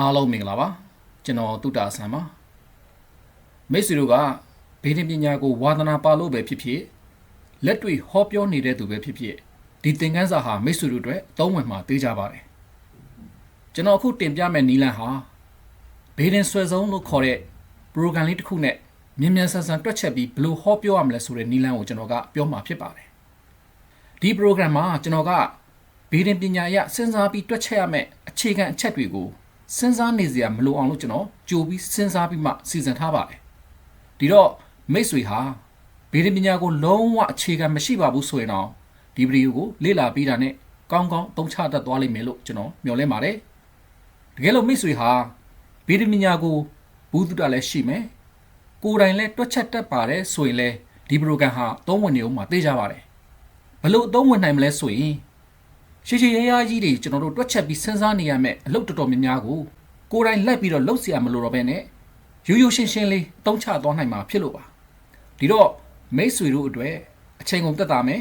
အားလုံးမင်္ဂလာပါကျွန်တော်တုတ္တာဆန်ပါမိတ်ဆွေတို့ကဘေးတင်ပညာကိုဝါသနာပါလို့ပဲဖြစ်ဖြစ်လက်တွေ့ဟောပြောနေတဲ့သူပဲဖြစ်ဖြစ်ဒီသင်ခန်းစာဟာမိတ်ဆွေတို့အတွက်သုံးဝင်မှာသိကြပါတယ်ကျွန်တော်အခုတင်ပြမယ့်နီလန်ဟာဘေးတင်ဆွဲဆုံးလို့ခေါ်တဲ့ program လေးတစ်ခုနဲ့မြင်မြန်ဆန်ဆန်တွက်ချက်ပြီးဘယ်လိုဟောပြောရမလဲဆိုတဲ့နီလန်ကိုကျွန်တော်ကပြောမှာဖြစ်ပါတယ်ဒီ program မှာကျွန်တော်ကဘေးတင်ပညာအရစဉ်းစားပြီးတွက်ချက်ရမယ့်အခြေခံအချက်တွေကို စဉ်းစားနေစရာမလိုအောင်လို့ကျွန်တော်ကြိုပြီးစဉ်းစားပြီးမှစီစဉ်ထားပါတယ်ဒီတော့မိတ်ဆွေဟာဘေးတင်ပညာကိုလုံးဝအခြေခံမရှိပါဘူးဆိုရင်တော့ဒီဗီဒီယိုကိုလေ့လာပြီးတာနဲ့ကောင်းကောင်းသုံးချတတ်သွားလိမ့်မယ်လို့ကျွန်တော်မျှော်လင့်ပါတယ်တကယ်လို့မိတ်ဆွေဟာဘေးတင်ပညာကိုဘူးတုတလည်းရှိမယ်ကိုယ်တိုင်လည်းတွက်ချက်တတ်ပါတယ်ဆိုရင်လည်းဒီပရိုဂရမ်ဟာသုံးဝင်နေအောင်မှာသိကြပါတယ်ဘလို့အသုံးဝင်နိုင်မလဲဆိုရင် ရှည်ရှည်ရရကြီးတွေကျွန်တော်တို့တွက်ချက်ပြီးစဉ်းစားနေရမယ့်အလုပ်တော်တော်များများကိုကိုယ်တိုင်လိုက်ပြီးတော့လှုပ်เสียမလို့တော့ဘဲနဲ့ရိုးရိုးရှင်းရှင်းလေးတုံးချသွားနိုင်မှာဖြစ်လို့ပါဒီတော့မိတ်ဆွေတို့အတွက်အချိန်ကုန်တက်တာမယ်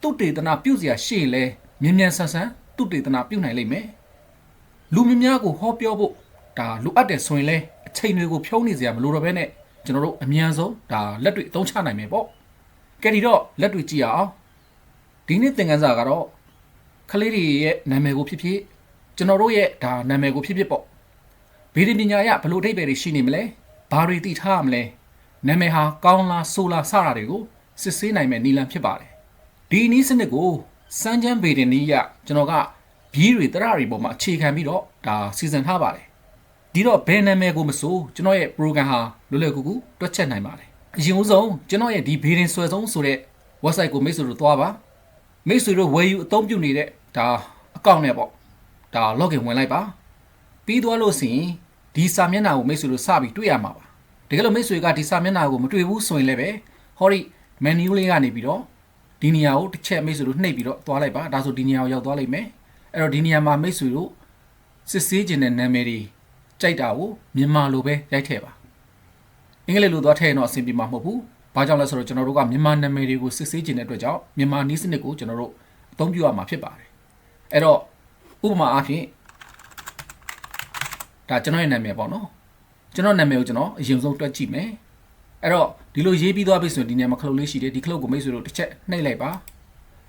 သူတေသနာပြုเสียရှေ့လဲမြန်မြန်ဆန်ဆန်သူတေသနာပြုနိုင်လိမ့်မယ်လူများများကိုဟောပြောဖို့ဒါလိုအပ်တယ်ဆိုရင်လဲအချိန်တွေကိုဖြုံးနေเสียမလို့တော့ဘဲနဲ့ကျွန်တော်တို့အမြန်ဆုံးဒါလက်တွေ့အသုံးချနိုင်မယ်ပေါ့ကဲဒီတော့လက်တွေ့ကြည့်ရအောင်ဒီနေ့သင်ခန်းစာကတော့ ကလေးတွေရဲ့နာမည်ကိုဖြစ်ဖြစ်ကျွန်တော်တို့ရဲ့ဒါနာမည်ကိုဖြစ်ဖြစ်ပေါ့ဗေဒပညာရဘယ်လိုအဓိပ္ပာယ်တွေရှိနေမလဲဘာတွေသိထားရမလဲနာမည်ဟာကောင်းလားဆိုးလားစတာတွေကိုစစ်ဆေးနိုင်မဲ့နည်းလမ်းဖြစ်ပါတယ်ဒီနည်းစနစ်ကိုစမ်းချမ်းဗေဒနည်းရကျွန်တော်ကဘီးတွေတရတွေပေါ်မှာအခြေခံပြီးတော့ဒါစီစဉ်ထားပါတယ်ဒီတော့ဘယ်နာမည်ကိုမဆိုကျွန်တော်ရဲ့ program ဟာလွယ်လွယ်ကူကူတွက်ချက်နိုင်ပါတယ်အရင်ဆုံးကျွန်တော်ရဲ့ဒီဗေဒင်ဆွဲဆုံးဆိုတဲ့ website ကိုမိတ်ဆွေတို့သွားပါမိတ်ဆွေတို့ဝယ်ယူအသုံးပြုနေတဲ့ ဒါအကောင့်နဲ့ပေါ့ဒါ login ဝင်လိုက်ပါပြီးသွားလို့ဆိုရင်ဒီစာမျက်နှာကိုမိတ်ဆွေတို့စပြီးတွေ့ရမှာပါတကယ်လို့မိတ်ဆွေကဒီစာမျက်နှာကိုမတွေ့ဘူးဆိုရင်လည်းပဲဟောဒီ menu လေးကနေပြီးတော့ဒီနေရာကိုတစ်ချက်မိတ်ဆွေတို့နှိပ်ပြီးတော့သွားလိုက်ပါဒါဆိုဒီနေရာကိုရောက်သွားလိမ့်မယ်အဲ့တော့ဒီနေရာမှာမိတ်ဆွေတို့စစ်ဆေးခြင်းတဲ့နာမည်တွေကြိုက်တာကိုမြန်မာလိုပဲရိုက်ထည့်ပါအင်္ဂလိပ်လိုသွားထည့်ရင်တော့အဆင်ပြေမှာမဟုတ်ဘူးဘာကြောင့်လဲဆိုတော့ကျွန်တော်တို့ကမြန်မာနာမည်တွေကိုစစ်ဆေးခြင်းတဲ့အတွက်ကြောင့်မြန်မာနည်းစနစ်ကိုကျွန်တော်တို့အသုံးပြုရမှာဖြစ်ပါတယ် အဲ့တော့ဥပမာအားဖြင့်ဒါကျွန်တော်ရဲ့နာမည်ပေါ့နော်ကျွန်တော်နာမည်ကိုကျွန်တော်အရင်ဆုံးတွက်ကြည့်မယ်အဲ့တော့ဒီလိုရေးပြီးသွားပြီဆိုရင်ဒီနေရာမှာခလုတ်လေးရှိတယ်ဒီခလုတ်ကိုမိတ်ဆွေတို့တစ်ချက်နှိပ်လိုက်ပါ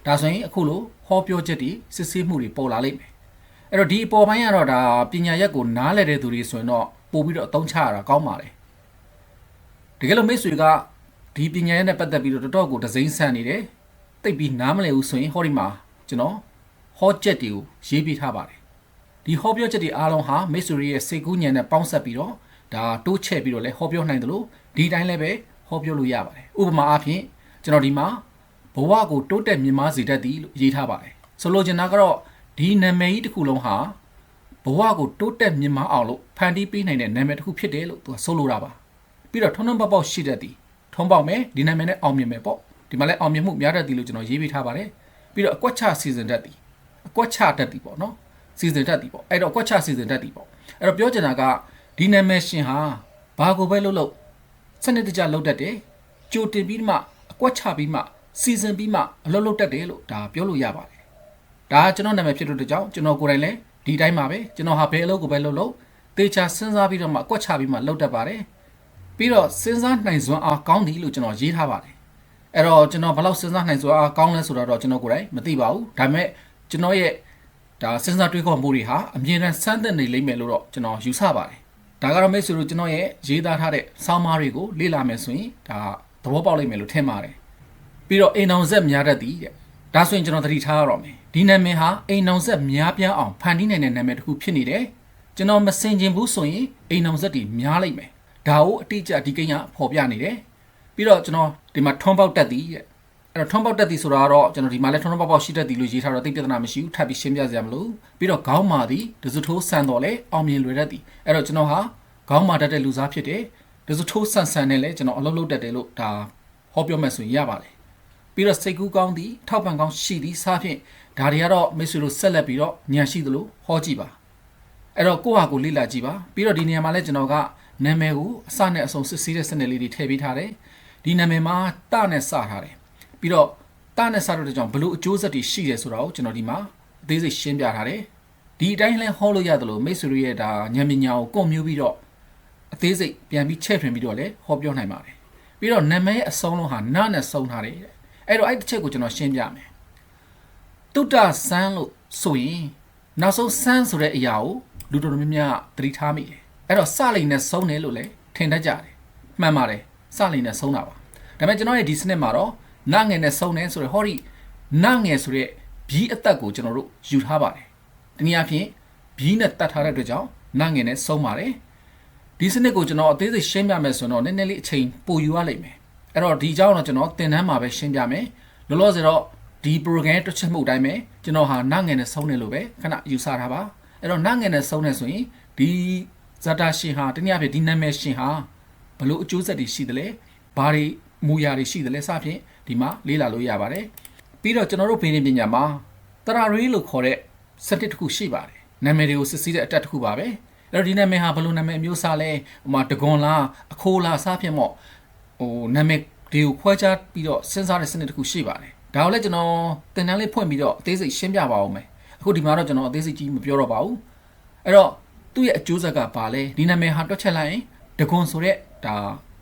ဒါဆိုရင်အခုလိုဟောပြောချက်တွေစစ်ဆေးမှုတွေပေါ်လာလိမ့်မယ်အဲ့တော့ဒီအပေါ်ပိုင်းကတော့ဒါပညာရက်ကိုနားလည်တဲ့သူတွေဆိုရင်တော့ပို့ပြီးတော့အသုံးချရတာကောင်းပါတယ်တကယ်လို့မိတ်ဆွေကဒီပညာရက်နဲ့ပတ်သက်ပြီးတော့တော်တော်ကိုဒဇိမ်းဆန်နေတယ်တိတ်ပြီးနားမလည်ဘူးဆိုရင်ဟောဒီမှာကျွန်တော် ဟောချက်တွေကိုရေးပြထားပါတယ်ဒီဟောပြောချက်တွေအားလုံးဟာမိတ်ဆွေရဲ့စိတ်ကူးညံနဲ့ပေါင်းဆက်ပြီးတော့ဒါတိုးချဲ့ပြီးတော့လည်းဟောပြောနိုင်တယ်လို့ဒီတိုင်းလည်းပဲဟောပြောလို့ရပါတယ်ဥပမာအားဖြင့်ကျွန်တော်ဒီမှာဘဝကိုတိုးတက်မြင့်မားစေတတ်သည်လို့ရေးထားပါတယ်ဆိုလိုချင်တာကတော့ဒီနာမည်ကြီးတစ်ခုလုံးဟာဘဝကိုတိုးတက်မြင့်မားအောင်လို့ဖန်တီးပေးနိုင်တဲ့နာမည်တစ်ခုဖြစ်တယ်လို့သူကဆိုလိုတာပါပြီးတော့ထုံးထုံးပေါက်ပေါက်ရှိတတ်သည်ထုံးပေါက်မယ်ဒီနာမည်နဲ့အောင်မြင်မယ်ပေါ့ဒီမှာလည်းအောင်မြင်မှုများတတ်သည်လို့ကျွန်တော်ရေးပေးထားပါတယ်ပြီးတော့အကွက်ချစီစဉ်တတ်သည် အကွက်ချတတ်သည်ပေါ့နော်စီစဉ်တတ်သည်ပေါ့အဲ့တော့အကွက်ချစီစဉ်တတ်သည်ပေါ့အဲ့တော့ပြောချင်တာကဒီနာမည်ရှင်ဟာဘာကိုပဲလုပ်လို့စနစ်တကျလုပ်တတ်တယ်ကြိုတင်ပြီးမှအကွက်ချပြီးမှစီစဉ်ပြီးမှအလုပ်လုပ်တတ်တယ်လို့ဒါပြောလို့ရပါတယ်ဒါကကျွန်တော်နာမည်ဖြစ်လို့တကြောင်ကျွန်တော်ကိုယ်တိုင်လည်းဒီတိုင်းပါပဲကျွန်တော်ဟာဘယ်အလုပ်ကိုပဲလုပ်လို့တေချာစဉ်းစားပြီးတော့မှအကွက်ချပြီးမှလုပ်တတ်ပါတယ်ပြီးတော့စဉ်းစားနိုင်စွမ်းအားကောင်းသည်လို့ကျွန်တော်ရေးထားပါတယ်အဲ့တော့ကျွန်တော်ဘယ်လောက်စဉ်းစားနိုင်စွမ်းအားကောင်းလဲဆိုတော့ကျွန်တော်ကိုယ်တိုင်မသိပါဘူးဒါပေမဲ့ ကျွန်တော်ရဲ့ဒါစဉ်းစားတွေးခေါ်မှုတွေဟာအမြဲတမ်းစမ်းသပ်နေလိမ့်မယ်လို့တော့ကျွန်တော်ယူဆပါတယ်ဒါကတော့မိတ်ဆွေတို့ကျွန်တော်ရဲ့ရေးသားထားတဲ့ဆောင်းပါးတွေကိုလေ့လာမယ်ဆိုရင်ဒါသဘောပေါက်လိမ့်မယ်လို့ထင်ပါတယ်ပြီးတော့အိမ်အောင်ဆက်များတတ်သည်တဲ့ဒါဆိုရင်ကျွန်တော်သတိထားရတော့မယ်ဒီနာမည်ဟာအိမ်အောင်ဆက်များပြားအောင်ဖန်တီးနိုင်တဲ့နာမည်တစ်ခုဖြစ်နေတယ်ကျွန်တော်မစင်ကျင်ဘူးဆိုရင်အိမ်အောင်ဆက်တွေများလိမ့်မယ်ဒါကိုအတိအကျဒီကိန်းကဖော်ပြနေတယ်ပြီးတော့ကျွန်တော်ဒီမှာထွန်းပေါက်တက်သည်တဲ့ အဲ့တော့ထွန်းပေါက်တက်သည်ဆိုတာကတော့ကျွန်တော်ဒီမှာလဲထွန်းပေါက်ပေါက်ရှိတတ်သည်လို့ရေးထားတော့သိပြဿနာမရှိဘူးထပ်ပြီးရှင်းပြစရာမလိုပြီးတော့ခေါင်းမာသည်ဒဇုထိုးဆန်တော်လဲအောင်မြင်လွယ်တတ်သည်အဲ့တော့ကျွန်တော်ဟာခေါင်းမာတတ်တဲ့လူစားဖြစ်တယ်ဒဇုထိုးဆန်ဆန်နဲ့လဲကျွန်တော်အလုပ်လုပ်တတ်တယ်လို့ဒါဟောပြောမှဆိုရင်ရပါတယ်ပြီးတော့စိတ်ကူးကောင်းသည်ထောက်ပံ့ကောင်းရှိသည်စားဖြင့်ဒါတွေကတော့မိတ်ဆွေတို့ဆက်လက်ပြီးတော့ညံရှိသလိုဟောကြည့်ပါအဲ့တော့ကိုယ့်ဟာကိုယ်လေ့လာကြည့်ပါပြီးတော့ဒီနေရာမှာလဲကျွန်တော်ကနာမည်ကိုအစနဲ့အဆုံးစစ်ဆေးတဲ့စနစ်လေးတွေထည့်ပေးထားတယ်ဒီနာမည်မှာတနဲ့စထားတယ် ပြီးတော့တနဲ့စတဲ့ကြောင့်ဘလို့အကျိုးဆက်တွေရှိတယ်ဆိုတာကိုကျွန်တော်ဒီမှာအသေးစိတ်ရှင်းပြထားတယ်ဒီဒီအတိုင်းလဲဟောလို့ရတယ်လို့မိတ်ဆွေတို့ရဲ့ဒါဉာဏ်ပညာကိုကွန်မြူပြီးတော့အသေးစိတ်ပြန်ပြီးချဲ့ထွင်ပြီးတော့လဲဟောပြောနိုင်ပါတယ်ပြီးတော့နာမည်ရဲ့အဆုံးလုံးဟာနာနဲ့ဆုံးထားတယ်တဲ့အဲ့တော့အဲ့တစ်ချက်ကိုကျွန်တော်ရှင်းပြမယ်တုတ္တဆန်းလို့ဆိုရင်နောက်ဆုံးဆန်းဆိုတဲ့အရာကိုလူတော်တော်များများသတိထားမိတယ်အဲ့တော့စလိန်နဲ့ဆုံးတယ်လို့လဲထင်တတ်ကြတယ်မှန်ပါတယ်စလိန်နဲ့ဆုံးတာပါဒါပေမဲ့ကျွန်တော်ရဲ့ဒီစနစ်မှာတော့ နငယ်နဲ့ဆုံးတယ်ဆိုတော့ဟောဒီနငယ်ဆိုတဲ့ဘီးအသက်ကိုကျွန်တော်တို့ယူထားပါတယ်တနည်းအားဖြင့်ဘီးနဲ့တတ်ထားတဲ့အတွက်ကြောင့်နငယ်နဲ့ဆုံးပါတယ်ဒီစနစ်ကိုကျွန်တော်အသေးစိတ်ရှင်းပြမယ်ဆိုတော့နည်းနည်းလေးအချိန်ပိုယူရလိမ့်မယ်အဲ့တော့ဒီအကြောင်းတော့ကျွန်တော်သင်တန်းမှာပဲရှင်းပြမယ်လောလောဆယ်တော့ဒီ program တွက်ချက်မှုအတိုင်းပဲကျွန်တော်ဟာနငယ်နဲ့ဆုံးတယ်လို့ပဲခဏယူဆထားပါအဲ့တော့နငယ်နဲ့ဆုံးတယ်ဆိုရင်ဒီဇာတာရှင်ဟာတနည်းအားဖြင့်ဒီနာမည်ရှင်ဟာဘလို့အကျိုးဆက်တွေရှိသလဲဘာတွေ မူရာတွေရှိသလဲစသဖြင့်ဒီမှာလေ့လာလို့ရပါတယ်ပြီးတော့ကျွန်တော်တို့ဘင်းပညာမှာတရာရေးလို့ခေါ်တဲ့စတစ်တစ်ခုရှိပါတယ်နာမည်တွေကိုစစ်ဆေးတဲ့အတက်တစ်ခုပါပဲအဲ့တော့ဒီနာမည်ဟာဘလို့နာမည်အမျိုးအစားလဲဟိုမှာတကွန်လားအခိုးလားစသဖြင့်ပေါ့ဟိုနာမည်တွေကိုခွဲခြားပြီးတော့စဉ်းစားတဲ့စနစ်တစ်ခုရှိပါတယ်ဒါကိုလည်းကျွန်တော်သင်တန်းလေးဖွင့်ပြီးတော့အသေးစိတ်ရှင်းပြပါအောင်မယ်အခုဒီမှာတော့ကျွန်တော်အသေးစိတ်ကြီးမပြောတော့ပါဘူးအဲ့တော့သူ့ရဲ့အကျိုးဆက်ကဘာလဲဒီနာမည်ဟာတွက်ချက်လိုက်ရင်တကွန်ဆိုတဲ့ဒါ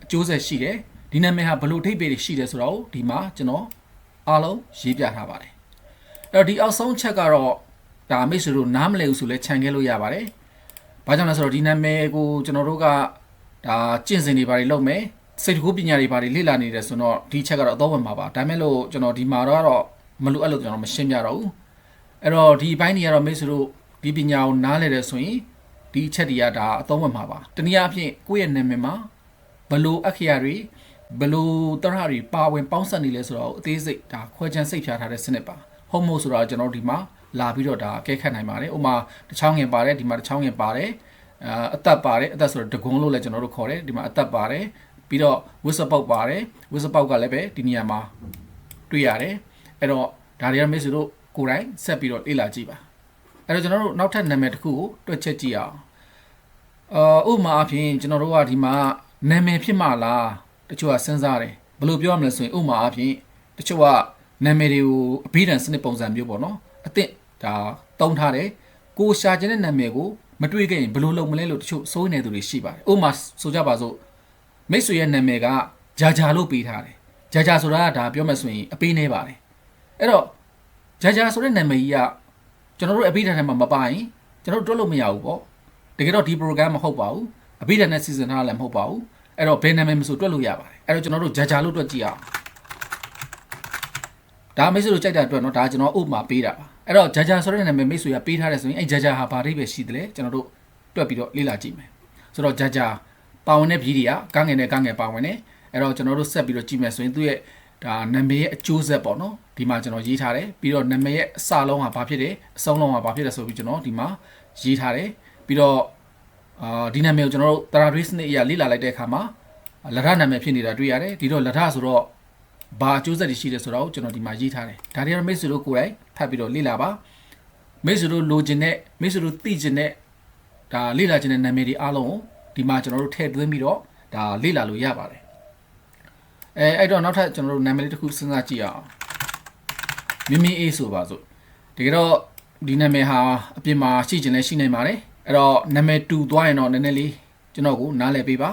အကျိုးဆက်ရှိတယ် ဒီနာမည်ဟာဘလို့အထိပ္ပယ်တွေရှိတယ်ဆိုတော့ဒီမှာကျွန်တော်အားလုံးရေးပြထားပါတယ်အဲ့တော့ဒီအောက်ဆုံးချက်ကတော့ဒါမိတ်ဆွေတို့နားမလည်ဘူးဆိုလဲခြံခဲ့လို့ရပါတယ်ဘာကြောင့်လဲဆိုတော့ဒီနာမည်ကိုကျွန်တော်တို့ကဒါကျင့်စဉ်တွေဘာတွေလုပ်မယ်စိတ်တကူပညာတွေဘာတွေလေ့လာနေတယ်ဆိုတော့ဒီချက်ကတော့အတော့ဝင်မှာပါဒါမဲ့လို့ကျွန်တော်ဒီမှာတော့မလိုအပ်လို့ကျွန်တော်မရှင်းပြတော့ဘူးအဲ့တော့ဒီဘိုင်းတွေကတော့မိတ်ဆွေတို့ဒီပညာကိုနားလည်တယ်ဆိုရင်ဒီချက်တွေကဒါအတော့ဝင်မှာပါတနည်းအားဖြင့်ကိုယ့်ရဲ့နာမည်မှာဘလို့အခရာတွေ ဘလို့တရတွေပါဝင်ပေါင်းစပ်နေလဲဆိုတော့အသေးစိတ်ဒါခွဲခြမ်းစိတ်ဖြာထားတဲ့စနစ်ပါဟုတ်မို့ဆိုတော့ကျွန်တော်ဒီမှာလာပြီးတော့ဒါအကဲခတ်နိုင်ပါတယ်ဥမာတစ်ချောင်းငင်ပါတယ်ဒီမှာတစ်ချောင်းငင်ပါတယ်အာအသက်ပါတယ်အသက်ဆိုတော့ဒဂုံလို့လည်းကျွန်တော်တို့ခေါ်တယ်ဒီမှာအသက်ပါတယ်ပြီးတော့ဝစ်စပေါက်ပါတယ်ဝစ်စပေါက်ကလည်းပဲဒီနေရာမှာတွေ့ရတယ်အဲ့တော့ဒါတွေကမိတ်ဆွေတို့ကိုယ်တိုင်ဆက်ပြီးတော့လေ့လာကြည့်ပါအဲ့တော့ကျွန်တော်တို့နောက်ထပ်နာမည်တစ်ခုကိုတွက်ချက်ကြည့်အောင်အာဥပမာအဖြစ်ကျွန်တော်တို့ကဒီမှာနာမည်ဖြစ်မှလား တချို့ကစဉ်းစားတယ်ဘယ်လိုပြောရမလဲဆိုရင်ဥပမာအဖြစ်တချို့ကနာမည်တွေကိုအဘိဓမ္မာစနစ်ပုံစံမျိုးပေါ့နော်အသင့်ဒါတုံးထားတယ်ကိုရှာခြင်းတဲ့နာမည်ကိုမတွေ့ခဲ့ရင်ဘယ်လိုလုပ်မလဲလို့တချို့စိုးနေသူတွေရှိပါတယ်ဥပမာဆိုကြပါစို့မိတ်ဆွေရဲ့နာမည်ကဂျာဂျာလို့ပေးထားတယ်ဂျာဂျာဆိုတာကဒါပြောမှဆိုရင်အပေးနေပါတယ်အဲ့တော့ဂျာဂျာဆိုတဲ့နာမည်ကြီးကကျွန်တော်တို့အဘိဓမ္မာထဲမှာမပါရင်ကျွန်တော်တို့တွက်လို့မရဘူးပေါ့တကယ်တော့ဒီ program မဟုတ်ပါဘူးအဘိဓမ္မာနဲ့စီစဉ်ထားလည်းမဟုတ်ပါဘူး အဲ့တော့ဘယ်နာမည်မဆိုတွက်လို့ရပါတယ်အဲ့တော့ကျွန်တော်တို့ဂျာဂျာလို့တွက်ကြည့်အောင်ဒါမိတ်ဆွေတို့ကြိုက်တာအတွက်နော်ဒါကျွန်တော်ဥပမာပေးတာပါအဲ့တော့ဂျာဂျာဆိုတဲ့နာမည်မိတ်ဆွေကပေးထားတယ်ဆိုရင်အဲ့ဂျာဂျာဟာဘာအိပဲရှိတယ်လဲကျွန်တော်တို့တွက်ပြီးတော့လေ့လာကြည့်မယ်ဆိုတော့ဂျာဂျာပါဝင်တဲ့ဗီဒီယိုကငယ်နဲ့ကငယ်ပါဝင်တယ်အဲ့တော့ကျွန်တော်တို့ဆက်ပြီးတော့ကြည့်မယ်ဆိုရင်သူ့ရဲ့ဒါနာမည်ရဲ့အကျိုးဆက်ပေါ့နော်ဒီမှာကျွန်တော်ရေးထားတယ်ပြီးတော့နာမည်ရဲ့အစလုံးဟာဘာဖြစ်တယ်အဆုံးလုံးဟာဘာဖြစ်တယ်ဆိုပြီးကျွန်တော်ဒီမှာရေးထားတယ်ပြီးတော့ အာဒီနာမည်ကိုကျွန်တော်တို့တရာဒရိစနစ်အရာလေ့လာလိုက်တဲ့အခါမှာလရနာမည်ဖြစ်နေတာတွေ့ရတယ်ဒီတော့လရဆိုတော့ဘာအကျိုးဆက်တွေရှိတယ်ဆိုတော့ကျွန်တော်ဒီမှာရေးထားတယ်ဒါတွေကတော့မိတ်ဆွေတို့ကိုယ်တိုင်ဖတ်ပြီးတော့လေ့လာပါမိတ်ဆွေတို့လိုချင်တဲ့မိတ်ဆွေတို့သိချင်တဲ့ဒါလေ့လာချင်တဲ့နာမည်တွေအားလုံးကိုဒီမှာကျွန်တော်တို့ထည့်သွင်းပြီးတော့ဒါလေ့လာလို့ရပါတယ်အဲအဲ့တော့နောက်ထပ်ကျွန်တော်တို့နာမည်လေးတစ်ခုစဉ်းစားကြည့်အောင်မင်းမင်းအေးဆိုပါစို့တကယ်တော့ဒီနာမည်ဟာအပြင်မှာရှိချင်လဲရှိနိုင်ပါတယ် အဲ့တော့နာမည်တူသွားရင်တော့နည်းနည်းလေးကျွန်တော်ကိုနားလည်ပေးပါ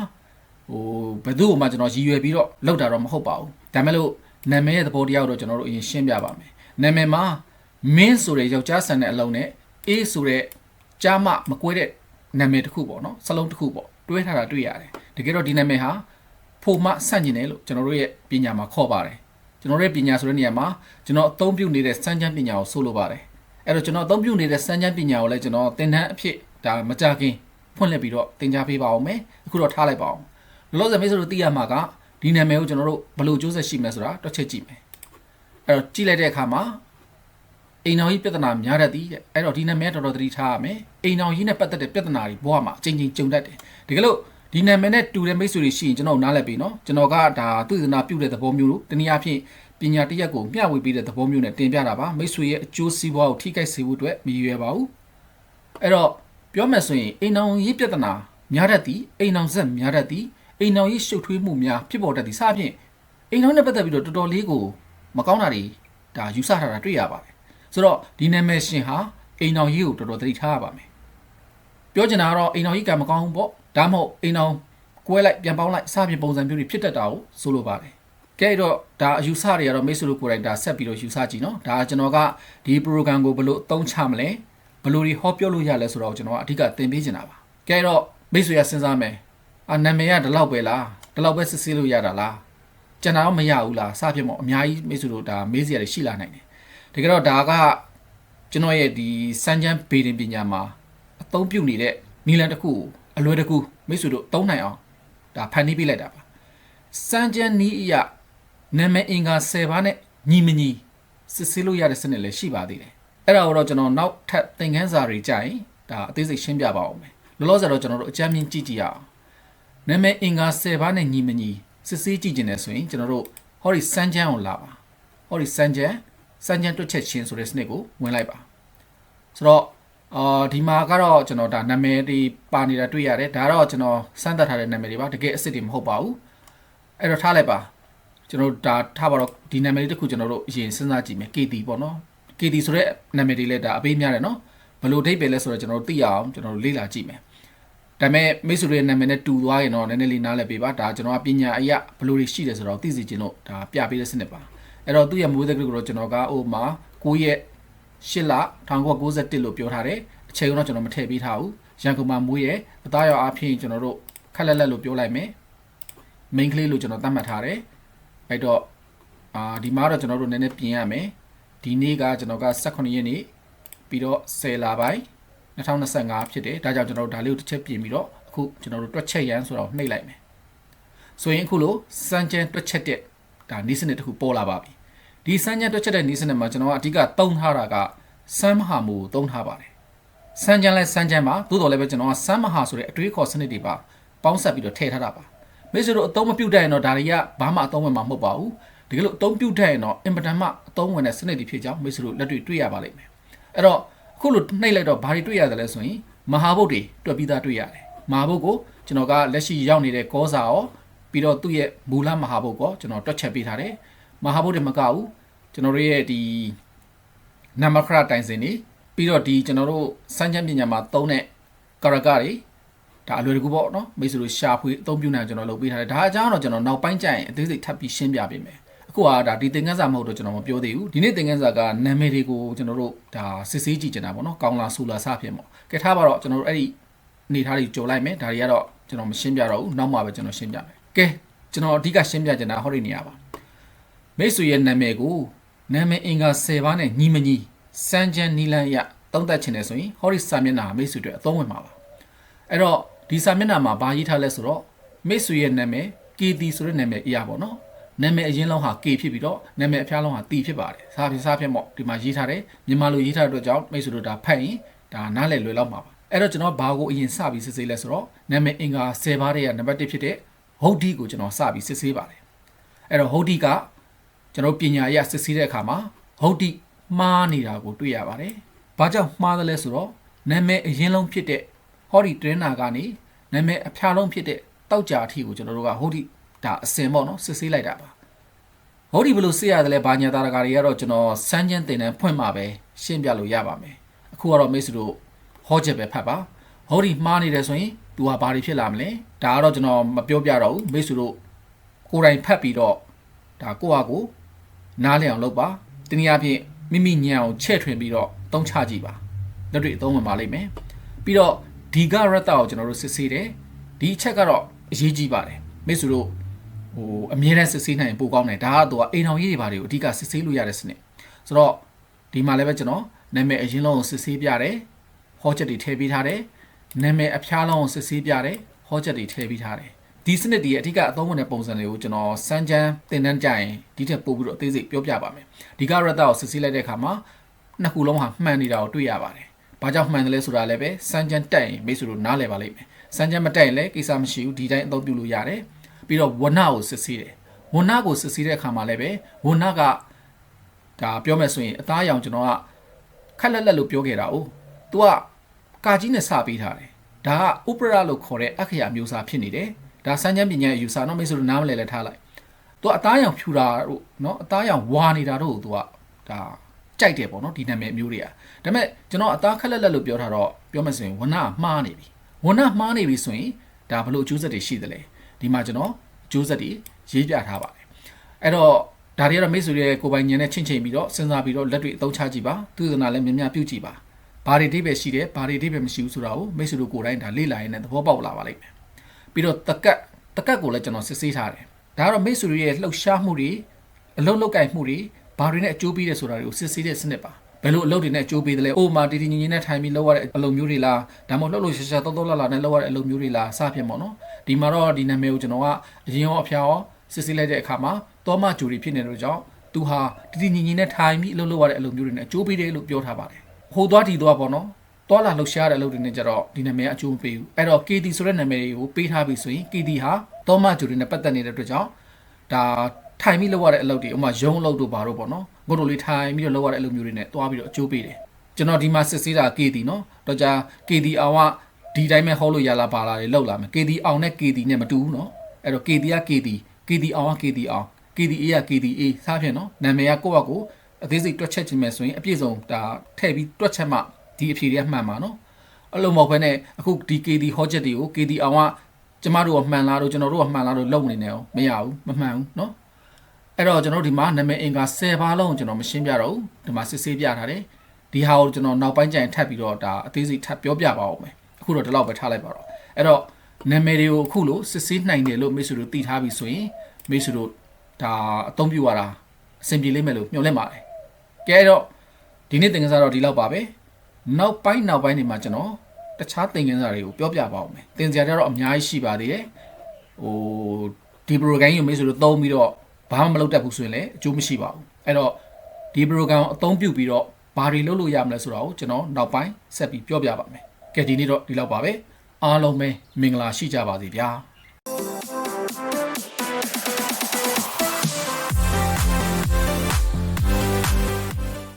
ဟိုဘယ်သူ့ကိုမှကျွန်တော်ရည်ရွယ်ပြီးတော့လောက်တာတော့မဟုတ်ပါဘူးဒါမဲ့လို့နာမည်ရဲ့သဘောတရားကိုတော့ကျွန်တော်တို့အရင်ရှင်းပြပါမယ်နာမည်မှာမင်းဆိုတဲ့ယောက်ျားဆန်တဲ့အလုံးနဲ့အေးဆိုတဲ့ကြားမမကွဲတဲ့နာမည်တစ်ခုပေါ့နော်စလုံးတစ်ခုပေါ့တွဲထားတာတွေ့ရတယ်တကယ်တော့ဒီနာမည်ဟာဖို့မှဆန့်ကျင်တယ်လို့ကျွန်တော်တို့ရဲ့ပညာမှာခေါ်ပါတယ်ကျွန်တော်တို့ရဲ့ပညာဆိုတဲ့နေရာမှာကျွန်တော်အသုံးပြုနေတဲ့စံချမ်းပညာကိုဆိုလိုပါတယ်အဲ့တော့ကျွန်တော်အသုံးပြုနေတဲ့စံချမ်းပညာကိုလည်းကျွန်တော်သင်တန်းအဖြစ် ဒါမကြခင်ဖွင့်လှစ်ပြီးတော့သင်ကြားပေးပါအောင်မယ်အခုတော့ထားလိုက်ပါအောင်လောလောဆယ်မိတ်ဆွေတို့သိရမှာကဒီနာမည်ကိုကျွန်တော်တို့ဘယ်လိုကြိုးစားရှိမလဲဆိုတာတွက်ချက်ကြည့်မယ်အဲ့တော့ကြည့်လိုက်တဲ့အခါမှာအိမ်တော်ကြီးပြဿနာများတတ်သည်တဲ့အဲ့တော့ဒီနာမည်တော်တော်သတိထားရမယ်အိမ်တော်ကြီးနဲ့ပတ်သက်တဲ့ပြဿနာတွေဘဝမှာအချိန်ချင်းကြုံတတ်တယ်တကယ်လို့ဒီနာမည်နဲ့တူတဲ့မိတ်ဆွေတွေရှိရင်ကျွန်တော်နားလည်ပြီနော်ကျွန်တော်ကဒါသူသနာပြုတဲ့သဘောမျိုးလို့တနည်းအားဖြင့်ပညာတရက်ကိုမျှဝေပေးတဲ့သဘောမျိုးနဲ့တင်ပြတာပါမိတ်ဆွေရဲ့အကျိုးစီးပွားကိုထိခိုက်စေဖို့အတွက်မရည်ရွယ်ပါဘူးအဲ့တော့ ပြောမယ်ဆိုရင်အိမ်တော်ကြီးပြဿနာများတတ်သည်အိမ်တော်ဆက်များတတ်သည်အိမ်တော်ကြီးရှုပ်ထွေးမှုများဖြစ်ပေါ်တတ်သည်စသဖြင့်အိမ်တော်နဲ့ပတ်သက်ပြီးတော့တော်တော်လေးကိုမကောင်းတာတွေဒါယူဆထားတာတွေ့ရပါတယ်ဆိုတော့ဒီနာမည်ရှင်ဟာအိမ်တော်ကြီးကိုတော်တော်သတိထားရပါမယ်ပြောချင်တာကတော့အိမ်တော်ကြီးကံမကောင်းဘူးပေါ့ဒါမှမဟုတ်အိမ်တော်ကွဲလိုက်ပြန်ပေါင်းလိုက်စပြင်ပုံစံမျိုးတွေဖြစ်တတ်တာကိုဆိုလိုပါတယ်ကဲတော့ဒါအယူဆတွေကတော့မိတ်ဆွေတို့ကိုယ်တိုင်ဒါဆက်ပြီးတော့ယူဆကြည့်နော်ဒါကျွန်တော်ကဒီ program ကိုဘယ်လိုအသုံးချမလဲ ဘယ်လိုတွေဟောပြောလို့ရလဲဆိုတော့ကျွန်တော်ကအဓိကသင်ပေးချင်တာပါကဲတော့မိတ်ဆွေရစဉ်းစားမယ်အာနာမည်ကဒီလောက်ပဲလားဒီလောက်ပဲစစ်ဆေးလို့ရတာလားကျွန်တော်မရဘူးလားစဖြစ်မို့အများကြီးမိတ်ဆွေတို့ဒါမေးစရာတွေရှိလာနိုင်တယ်တကယ်တော့ဒါကကျွန်တော်ရဲ့ဒီစမ်းချမ်းဘေဒင်ပညာမှာအသုံးပြုနေတဲ့နီလန်တစ်ခုကိုအလွယ်တကူမိတ်ဆွေတို့သုံးနိုင်အောင်ဒါဖန်တီးပေးလိုက်တာပါစမ်းချမ်းနီးအရာနာမည်အင်္ဂါ10ပါးနဲ့ညီမညီစစ်ဆေးလို့ရတဲ့စနစ်လည်းရှိပါသေးတယ် အဲ့ဒါကိုတော့ကျွန်တော်နောက်ထပ်သင်ခန်းစာတွေကြာရင်ဒါအသေးစိတ်ရှင်းပြပါအောင်မယ်လောလောဆယ်တော့ကျွန်တော်တို့အကြမ်းမြင်ကြည့်ကြည့်ရအောင်နာမည်အင်္ဂါ10ပါးနဲ့ညီမညီစစ်ဆေးကြည့်ကျင်တယ်ဆိုရင်ကျွန်တော်တို့ဟောဒီစမ်းချမ်းကိုလာပါဟောဒီစမ်းချမ်းစမ်းချမ်းတွက်ချက်ချင်းဆိုတဲ့စနစ်ကိုဝင်လိုက်ပါဆိုတော့အာဒီမှာကတော့ကျွန်တော်ဒါနာမည်တွေပါနေတာတွေ့ရတယ်ဒါတော့ကျွန်တော်စမ်းသပ်ထားတဲ့နာမည်တွေပါတကယ်အစ်စ်တွေမဟုတ်ပါဘူးအဲ့တော့ထားလိုက်ပါကျွန်တော်ဒါထားပါတော့ဒီနာမည်လေးတစ်ခုကျွန်တော်တို့အရင်စဉ်းစားကြည့်မယ် KT ပေါ့နော် KT ဆိုတဲ့နာမည်တွေလည်းဒါအပေးများတယ်နော်ဘယ်လိုဒိတ်ပဲလဲဆိုတော့ကျွန်တော်တို့သိရအောင်ကျွန်တော်တို့လေ့လာကြည့်မယ်ဒါပေမဲ့မိတ်ဆွေတွေရဲ့နာမည်နဲ့တူသွားရင်တော့နည်းနည်းလေးနားလည်ပေးပါဒါကျွန်တော်ကပညာအရာဘယ်လိုတွေရှိတယ်ဆိုတော့သိစီခြင်းလို့ဒါပြပေးတဲ့စနစ်ပါအဲ့တော့သူ့ရဲ့မွေးသက်ကလေးကိုတော့ကျွန်တော်ကဟိုမှာ9ရက်8လ1991လို့ပြောထားတယ်အချိန်ကတော့ကျွန်တော်မထည့်ပေးထားဘူးရန်ကုန်မှာမွေးရဲ့အသားရောအဖြစ်ကျွန်တော်တို့ခက်လက်လက်လို့ပြောလိုက်မယ် main ကလေးလို့ကျွန်တော်သတ်မှတ်ထားတယ်အဲ့တော့အာဒီမှာတော့ကျွန်တော်တို့နည်းနည်းပြင်ရမယ် ဒီနေ့ကကျွန်တော်က18ရက်နေ့ပြီးတော့10လပိုင်း2025ဖြစ်တယ်ဒါကြောင့်ကျွန်တော်တို့ဒါလေးကိုတစ်ချက်ပြင်ပြီးတော့အခုကျွန်တော်တို့တွက်ချက်ရန်ဆိုတော့နှိပ်လိုက်မယ်ဆိုရင်အခုလို့စမ်းချမ်းတွက်ချက်တဲ့ဒါနီးစနစ်တစ်ခုပေါ်လာပါပြီဒီစမ်းချမ်းတွက်ချက်တဲ့နီးစနစ်မှာကျွန်တော်ကအဓိကသုံးထားတာကစမ်းမဟာမူကိုသုံးထားပါတယ်စမ်းချမ်းလဲစမ်းချမ်းပါသို့တော်လည်းပဲကျွန်တော်ကစမ်းမဟာဆိုတဲ့အတွေးခေါ်စနစ်တွေပါပေါင်းဆက်ပြီးတော့ထည့်ထားတာပါမိတ်ဆွေတို့အသုံးမပြုတ်တဲ့ရင်တော့ဒါတွေကဘာမှအသုံးဝင်မှာမဟုတ်ပါဘူး တကယ်လို့အသုံးပြုတ်တဲ့ရင်တော့အင်ပတန်မှအသုံးဝင်တဲ့စနစ်တွေဖြစ်ကြောင်းမိတ်ဆွေတို့လက်တွေ့တွေ့ရပါလိမ့်မယ်အဲ့တော့အခုလို့နှိပ်လိုက်တော့ဘာတွေတွေ့ရတယ်လဲဆိုရင်မဟာဘုတ်တွေတွေ့ပြီးသားတွေ့ရတယ်မဟာဘုတ်ကိုကျွန်တော်ကလက်ရှိရောက်နေတဲ့ကောစာရောပြီးတော့သူ့ရဲ့မူလမဟာဘုတ်ကိုကျွန်တော်တွက်ချက်ပေးထားတယ်မဟာဘုတ်တွေမကဘူးကျွန်တော်တို့ရဲ့ဒီနမခရတိုင်စင်နေပြီးတော့ဒီကျွန်တော်တို့စမ်းချမ်းပညာမှာသုံးတဲ့ကာရကတွေဒါအလွယ်တကူပေါ့နော်မိတ်ဆွေတို့ရှာဖွေအသုံးပြုနိုင်ကျွန်တော်လုပ်ပေးထားတယ်ဒါအကြောင်းတော့ကျွန်တော်နောက်ပိုင်းကျရင်အသေးစိတ်ထပ်ပြီးရှင်းပြပေးမယ် အခုကဒါဒီသင်ခန်းစာမဟုတ်တော့ကျွန်တော်မပြောသေးဘူးဒီနေ့သင်ခန်းစာကနာမည်တွေကိုကျွန်တော်တို့ဒါစစ်ဆေးကြည့်ကြတာပေါ့နော်ကောင်းလားဆိုလားစဖြစ်ပေါ့ကဲထားပါတော့ကျွန်တော်တို့အဲ့ဒီအနေထားတွေကြော်လိုက်မယ်ဒါတွေကတော့ကျွန်တော်မရှင်းပြတော့ဘူးနောက်မှပဲကျွန်တော်ရှင်းပြမယ်ကဲကျွန်တော်အဓိကရှင်းပြချင်တာဟောဒီနေရာပါမိတ်ဆွေရဲ့နာမည်ကိုနာမည်အင်္ဂါ10ပါးနဲ့ညီမညီစမ်းချမ်းနီလန်ရသုံးသက်ချင်တယ်ဆိုရင်ဟောဒီစာမျက်နှာမိတ်ဆွေတွေအသုံးဝင်ပါပါအဲ့တော့ဒီစာမျက်နှာမှာဘာရေးထားလဲဆိုတော့မိတ်ဆွေရဲ့နာမည် KT ဆိုတဲ့နာမည်အရာပေါ့နော် နာမည်အရင်လုံးဟာ K ဖြစ်ပြီးတော့နာမည်အဖျားလုံးဟာ T ဖြစ်ပါတယ်စားဖြစ်စားဖြစ်ပေါ့ဒီမှာရေးထားတယ်မြန်မာလိုရေးထားတဲ့အတွက်ကြောင့်မိတ်ဆွေတို့ဒါဖတ်ရင်ဒါနားလည်လွယ်လောက်မှာပါအဲ့တော့ကျွန်တော်ဘာကိုအရင်စပြီးစစ်ဆေးလဲဆိုတော့နာမည်အင်္ဂါ10ပါးရဲ့နံပါတ်1ဖြစ်တဲ့ဟုတ်ဒီကိုကျွန်တော်စပြီးစစ်ဆေးပါတယ်အဲ့တော့ဟုတ်ဒီကကျွန်တော်ပညာအရစစ်ဆေးတဲ့အခါမှာဟုတ်ဒီမှားနေတာကိုတွေ့ရပါတယ်ဘာကြောင့်မှားသလဲဆိုတော့နာမည်အရင်လုံးဖြစ်တဲ့ဟောဒီတွင်းနာကနေနာမည်အဖျားလုံးဖြစ်တဲ့တောက်ကြအထီကိုကျွန်တော်တို့ကဟုတ်ဒီ ဒါအစင်ပေါ့နော်စစ်ဆေးလိုက်တာပါဟုတ်ဒီဘယ်လိုစစ်ရတယ်လဲဘာညာတာရကာတွေကတော့ကျွန်တော်စမ်းချမ်းတင်တဲ့ဖွင့်မှာပဲရှင်းပြလို့ရပါမယ်အခုကတော့မိတ်ဆွေတို့ဟောချက်ပဲဖတ်ပါဟုတ်ဒီမှားနေတယ်ဆိုရင်သူကဘာတွေဖြစ်လာမလဲဒါကတော့ကျွန်တော်မပြောပြတော့ဘူးမိတ်ဆွေတို့ကိုယ်တိုင်ဖတ်ပြီးတော့ဒါကိုယ့်ဟာကိုနားလည်အောင်လုပ်ပါတနည်းအားဖြင့်မိမိညံအောင်ချဲ့ထွင်ပြီးတော့သုံးချကြည့်ပါလက်တွေ့အသုံးဝင်ပါလိမ့်မယ်ပြီးတော့ဒီကရတ္တကိုကျွန်တော်တို့စစ်ဆေးတယ်ဒီအချက်ကတော့အရေးကြီးပါတယ်မိတ်ဆွေတို့ ဟိုအမြဲတမ်းစစ်ဆေးနိုင်ရင်ပိုကောင်းတယ်ဒါကတော့အိမ်အောင်ရေးတွေပါတယ်ကိုအဓိကစစ်ဆေးလို့ရတဲ့စနစ်ဆိုတော့ဒီမှာလည်းပဲကျွန်တော်နာမည်အရင်လုံးကိုစစ်ဆေးပြတယ်ဟောချက်တွေထည့်ပေးထားတယ်နာမည်အဖျားလုံးကိုစစ်ဆေးပြတယ်ဟောချက်တွေထည့်ပေးထားတယ်ဒီစနစ်ဒီအဓိကအသုံးဝင်တဲ့ပုံစံတွေကိုကျွန်တော်စမ်းချမ်းသင်တန်းကြရင်ဒီထက်ပို့ပြီးတော့အသေးစိတ်ပြောပြပါမယ်ဒီကရတ္တကိုစစ်ဆေးလိုက်တဲ့အခါမှာနှစ်ခုလုံးဟာမှန်နေတာကိုတွေ့ရပါတယ်ဘာကြောင့်မှန်တယ်လဲဆိုတာလည်းပဲစမ်းချမ်းတက်ရင်မိတ်ဆွေတို့နားလည်ပါလိမ့်မယ်စမ်းချမ်းမတက်ရင်လည်းကိစ္စမရှိဘူးဒီတိုင်းအသုံးပြုလို့ရတယ် ပြီးတော့ဝဏကိုစစ်ဆေးတယ်ဝဏကိုစစ်ဆေးတဲ့အခါမှာလည်းပဲဝဏကဒါပြောမယ်ဆိုရင်အသားအရောင်ကျွန်တော်ကခက်လက်လက်လို့ပြောခဲ့တာ哦 तू ကကာကြီးနဲ့စပေးထားတယ်ဒါကဥပရလို့ခေါ်တဲ့အခရာမျိုးစားဖြစ်နေတယ်ဒါစမ်းချမ်းပညာရဲ့ယူဆတော့မိတ်ဆွေတို့နားမလဲလဲထားလိုက် तू အသားအရောင်ဖြူတာတို့เนาะအသားအရောင်ဝါနေတာတို့ तू ကဒါ ကြိုက်တယ်ပေါ့နော်ဒီနာမည်မျိုးတွေကဒါပေမဲ့ကျွန်တော်အသားခက်လက်လက်လို့ပြောထားတော့ပြောမှဆိုရင်ဝနမှားနေပြီဝနမှားနေပြီဆိုရင်ဒါဘလို့အကျိုးဆက်တွေရှိသလဲ ဒီမှာကျွန်တော်အကျိုးဆက်တွေရေးပြထားပါတယ်အဲ့တော့ဒါတွေကတော့မိတ်ဆွေရဲ့ကိုယ်ပိုင်ဉာဏ်နဲ့ချင့်ချိန်ပြီးတော့စဉ်းစားပြီးတော့လက်တွေအသုံးချကြည့်ပါသူသနာလည်းမြင်များပြုကြည့်ပါဘာတွေအဓိပ္ပာယ်ရှိတယ်ဘာတွေအဓိပ္ပာယ်မရှိဘူးဆိုတာကိုမိတ်ဆွေတို့ကိုယ်တိုင်ဒါလေ့လာရင်းနဲ့သဘောပေါက်လာပါလိမ့်မယ်ပြီးတော့တကတ်တကတ်ကိုလည်းကျွန်တော်စစ်ဆေးထားတယ်ဒါကတော့မိတ်ဆွေရဲ့လှုပ်ရှားမှုတွေအလုံးလောက်ကင်မှုတွေဘာတွေနဲ့အကျိုးပေးတယ်ဆိုတာတွေကိုစစ်ဆေးတဲ့စနစ်ပါဘယ်လိုအလုပ်တွေနဲ့အကျိုးပေးတယ်လဲအိုမာတီတီညီညီနဲ့ထိုင်ပြီးလုပ်ရတဲ့အလုပ်မျိုးတွေလားဒါမှမဟုတ်လှုပ်လှုပ်ရှားရှားတောတောလာလာနဲ့လုပ်ရတဲ့အလုပ်မျိုးတွေလားစဖြင့်ပေါ့နော် ဒီမှာတော့ဒီနာမည်ကိုကျွန်တော်ကအရင်ရောအဖျားရောစစ်ဆေးလိုက်တဲ့အခါမှာတောမဂျူရီဖြစ်နေတဲ့အတွက်ကြောင့်သူဟာတီတီညီညီနဲ့ထိုင်ပြီးအလုပ်လုပ်ရတဲ့အလုပ်မျိုးတွေနဲ့အကျိုးပေးတယ်လို့ပြောထားပါတယ်ဟိုသွားဒီသွားပေါ့နော်တောလာလှုပ်ရှားတဲ့အလုပ်တွေနဲ့ကြတော့ဒီနာမည်ကအကျိုးမပေးဘူးအဲ့တော့ KD ဆိုတဲ့နာမည်ကိုပေးထားပြီဆိုရင် KD ဟာတောမဂျူရီနဲ့ပတ်သက်နေတဲ့အတွက်ကြောင့်ဒါထိုင်ပြီးလုပ်ရတဲ့အလုပ်တွေဥပမာရုံးအလုပ်တို့ဘာတို့ပေါ့နော်ဘုတ်တို့လေးထိုင်ပြီးတော့လုပ်ရတဲ့အလုပ်မျိုးတွေနဲ့တွားပြီးတော့အကျိုးပေးတယ်ကျွန်တော်ဒီမှာစစ်ဆေးတာ KD နော်တော့ကြာ KD အောင်က ဒီတိုင်းပဲဟောလို့ရလားပါလားတွေလောက်လာမယ် KD အောင်နဲ့ KD နဲ့မတူဘူးနော်အဲ့တော့ KD က KD KD အောင်က KD အောင် KDA က KDA စားဖြင့်နော်နာမည်ကကိုယ့်ဘက်ကိုအသေးစိတ်တွက်ချက်ခြင်းမယ်ဆိုရင်အပြည့်စုံဒါထည့်ပြီးတွက်ချက်မှဒီအဖြေတွေကမှန်ပါနော်အဲ့လိုမဟုတ်ဘဲနဲ့အခုဒီ KD ဟောချက်တွေကို KD အောင်ကကျမတို့ကမှန်လားလို့ကျွန်တော်တို့ကမှန်လားလို့လုပ်နေနေအောင်မရဘူးမမှန်ဘူးနော်အဲ့တော့ကျွန်တော်တို့ဒီမှာနာမည်အင်္ဂါ10ပါးလုံးကျွန်တော်မရှင်းပြတော့ဘူးဒီမှာစစ်ဆေးပြထားတယ်ဒီဟာကိုကျွန်တော်နောက်ပိုင်းကျရင်ထပ်ပြီးတော့ဒါအသေးစိတ်ထပ်ပြောပြပါအောင်မယ် အခုတော့ဒီလောက်ပဲထားလိုက်ပါတော့အဲ့တော့နာမည်တွေကိုအခုလို့စစ်ဆေးနိုင်တယ်လို့မိတ်ဆွေတို့သိထားပြီဆိုရင်မိတ်ဆွေတို့ဒါအသုံးပြုရတာအဆင်ပြေလိမ့်မယ်လို့မျှော်လင့်ပါတယ်။ကဲအဲ့တော့ဒီနေ့သင်ခန်းစာတော့ဒီလောက်ပါပဲ။နောက်ပိုင်းနောက်ပိုင်းတွေမှာကျွန်တော်တခြားသင်ခန်းစာတွေကိုပြောပြပါဦးမယ်။သင်စရာတွေတော့အများကြီးရှိပါသေးတယ်။ဟိုဒီ program ကိုမေးဆိုလို့သုံးပြီးတော့ဘာမှမလုပ်တတ်ဘူးဆိုရင်လည်းအကျိုးမရှိပါဘူး။အဲ့တော့ဒီ program ကိုအသုံးပြုပြီးတော့ဘာတွေလုပ်လို့ရမလဲဆိုတာကိုကျွန်တော်နောက်ပိုင်းဆက်ပြီးပြောပြပါမယ်။ ကဲဒီနေ့တော့ဒီလောက်ပါပဲ။အားလုံးပဲမင်္ဂလာရှိကြပါစေဗျာ။